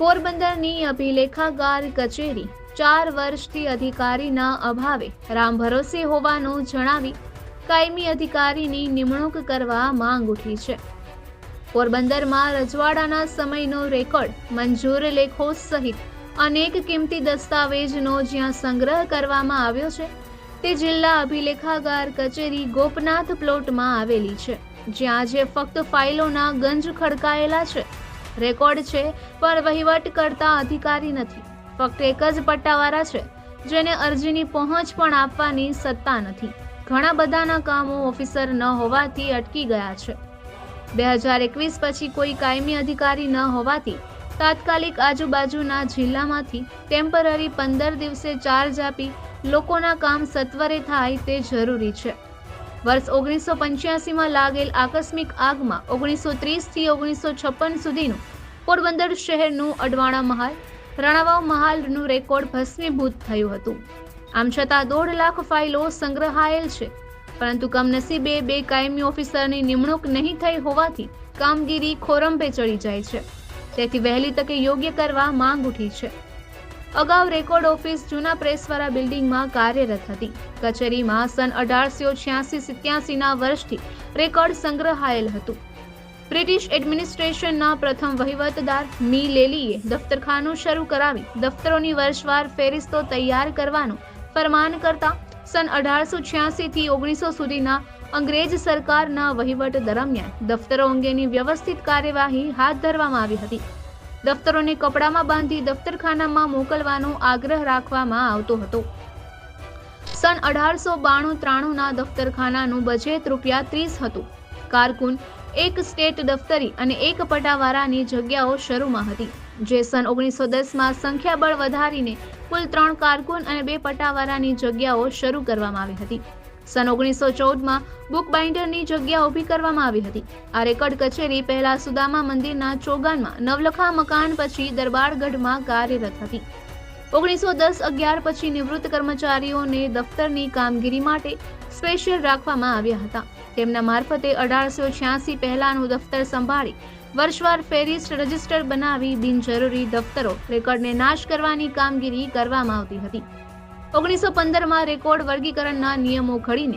પોરબંદરની અભિલેખાગાર કચેરી ચાર વર્ષથી અધિકારીના અભાવે રામ ભરોસે હોવાનું જણાવી કાયમી અધિકારીની નિમણૂક કરવા માંગ ઉઠી છે. પોરબંદરમાં રજવાડાના સમયનો રેકોર્ડ, મંજૂર લેખો સહિત અનેક કિંમતી દસ્તાવેજનો જ્યાં સંગ્રહ કરવામાં આવ્યો છે, તે જિલ્લા અભિલેખાગાર કચેરી ગોપનાથ પ્લોટમાં આવેલી છે, જ્યાં આજે ફક્ત ફાઇલોના ગંજ ખડકાયેલા છે. રેકોર્ડ છે પણ વહીવટ કરતા અધિકારી નથી. ફક્ત એક જ પટ્ટાવાળા છે, જેને અરજીની પહોંચ પણ આપવાની સત્તા નથી. ઘણા બધાના કામો ઓફિસર ન હોવાથી અટકી ગયા છે. બે હજાર એકવીસ પછી કોઈ કાયમી અધિકારી ન હોવાથી તાત્કાલિક આજુબાજુના જિલ્લામાંથી ટેમ્પરરી પંદર દિવસે ચાર્જ આપી લોકોના કામ સત્વરે થાય તે જરૂરી છે. વર્ષ ઓગણીસો પંચ્યાસીમાં લાગેલ આકસ્મિક આગમાં ઓગણીસો ત્રીસથી ઓગણીસો છપ્પન સુધીનું પોરબંદર શહેરનું અડવાણા મહાલ, રણાવાવ મહાલનું રેકોર્ડ ભસ્મીભૂત થયું હતું. આમ છતાં દોઢ લાખ ફાઇલો સંગ્રહાયેલ છે. પરંતુ કમનસીબે બે કાયમી ઓફિસરની નિમણૂક નહીં થઈ હોવાથી કામગીરી ખોરંભે ચડી જાય છે. તેથી વહેલી તકે યોગ્ય કરવા માંગ ઉઠી છે. અગાઉ રેકોર્ડ ઓફિસ જૂના પ્રેસવાળા બિલ્ડિંગમાં કાર્યરત હતી. કચેરીમાં સન અઢારસો છ્યાસી સિત્યાસીના વર્ષથી રેકોર્ડ સંગ્રહાયેલ હતું. બ્રિટિશ એડમિનિસ્ટ્રેશનના પ્રથમ વહીવટદાર મી. લેલીએ દફતરખાનું શરૂ કરાવી દફતરોની વર્ષવાર ફેરિસ્તો તૈયાર કરવાનું ફરમાન કરતા સન અઢારસો છ્યાસીથી ઓગણીસો સુધીના અંગ્રેજ સરકારના વહીવટ દરમિયાન દફતરો અંગેની વ્યવસ્થિત કાર્યવાહી હાથ ધરવામાં આવી હતી. દફતરોને કપડામાં બાંધી દફતરખાનામાં મોકલવાનો આગ્રહ રાખવામાં આવતો હતો. સન અઢારસો બાણું ત્રાણુંના દફતરખાનાનું બજેટ રૂપિયા ત્રીસ હતું. કારકુન એક સ્ટેટ દફતરી અને એક પટાવાળાની જગ્યાઓ શરૂમાં હતી, જે સન ઓગણીસો દસમાં સંખ્યાબળ વધારીને કુલ ત્રણ કારકુન અને બે પટાવાળાની જગ્યાઓ શરૂ કરવામાં આવી હતી. સન ઓગણીસો ચૌદમાં બુક બાઇન્ડરની જગ્યા ઊભી કરવામાં આવી હતી. આ રેકર્ડ કચેરી પહેલા સુદામા મંદિરના ચોગાનમાં નવલખા મકાન પછી દરબારગઢમાં કાર્યરત હતી. ઓગણીસો દસ અગિયાર પછી નિવૃત્ત કર્મચારીઓને દફતરની કામગીરી માટે સ્પેશિયલ રાખવામાં આવ્યા હતા. તેમના મારફતે અઢારસો છ્યાસી પહેલાનું દફતર સંભાળી વર્ષવાર ફેરિસ્ટ રજિસ્ટર બનાવી બિનજરૂરી દફતરો રેકોર્ડને નાશ કરવાની કામગીરી કરવામાં આવતી હતી. ઓગણીસો પંદરમાં રેકોર્ડ વર્ગીકરણના નિયમો ઘડીને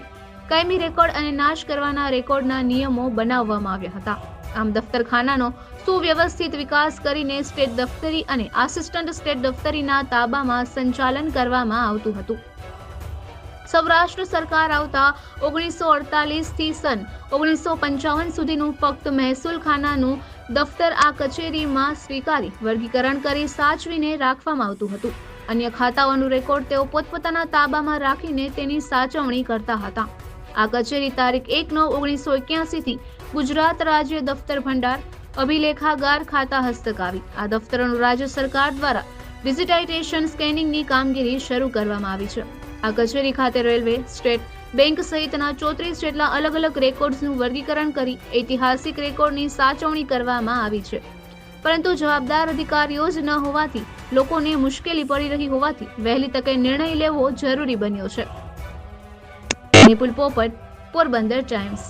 કાયમી રેકોર્ડ અને નાશ કરવાના રેકોર્ડના નિયમો બનાવવામાં આવ્યા હતા. આમ દફતરખાનાનો સુવ્યવસ્થિત વિકાસ કરીને સ્ટેટ દફતરી અને આસિસ્ટન્ટ સ્ટેટ દફતરીના તાબામાં સંચાલન કરવામાં આવતું હતું. સૌરાષ્ટ્ર સરકાર આવતા ઓગણીસો અડતાલીસથી સન ઓગણીસો પંચાવન સુધીનું ફક્ત મહેસૂલ ખાનાનું દફતર આ કચેરીમાં સ્વીકારી વર્ગીકરણ કરી સાચવીને રાખવામાં આવતું હતું. અન્ય ખાતાઓનું રેકોર્ડ તેઓ પોતપોતાના તાબામાં રાખીને તેની સાચવણી કરતા હતા. આ કચેરી તારીખ એક નવ ઓગણીસો એક્યાસીથી ગુજરાત રાજ્ય દફતર ભંડાર અભિલેખાગાર ખાતા હસ્તક આવી આ દફતરોનું રાજ્ય સરકાર દ્વારા ડિજિટાઇઝેશન સ્કેનિંગની કામગીરી શરૂ કરવામાં આવી છે. આ કચેરી ખાતે રેલવે, સ્ટેટ, બેંક સહિતના ચોત્રીસ જેટલા અલગ અલગ રેકોર્ડ્સનું વર્ગીકરણ કરી ઐતિહાસિક રેકોર્ડની સાચવણી કરવામાં આવી છે. પરંતુ જવાબદાર અધિકારીઓ જ ન હોવાથી લોકોને મુશ્કેલી પડી રહી હોવાથી વહેલી તકે નિર્ણય લેવો જરૂરી બન્યો છે. નિપુલ પોપટ, પોરબંદર ટાઈમ્સ.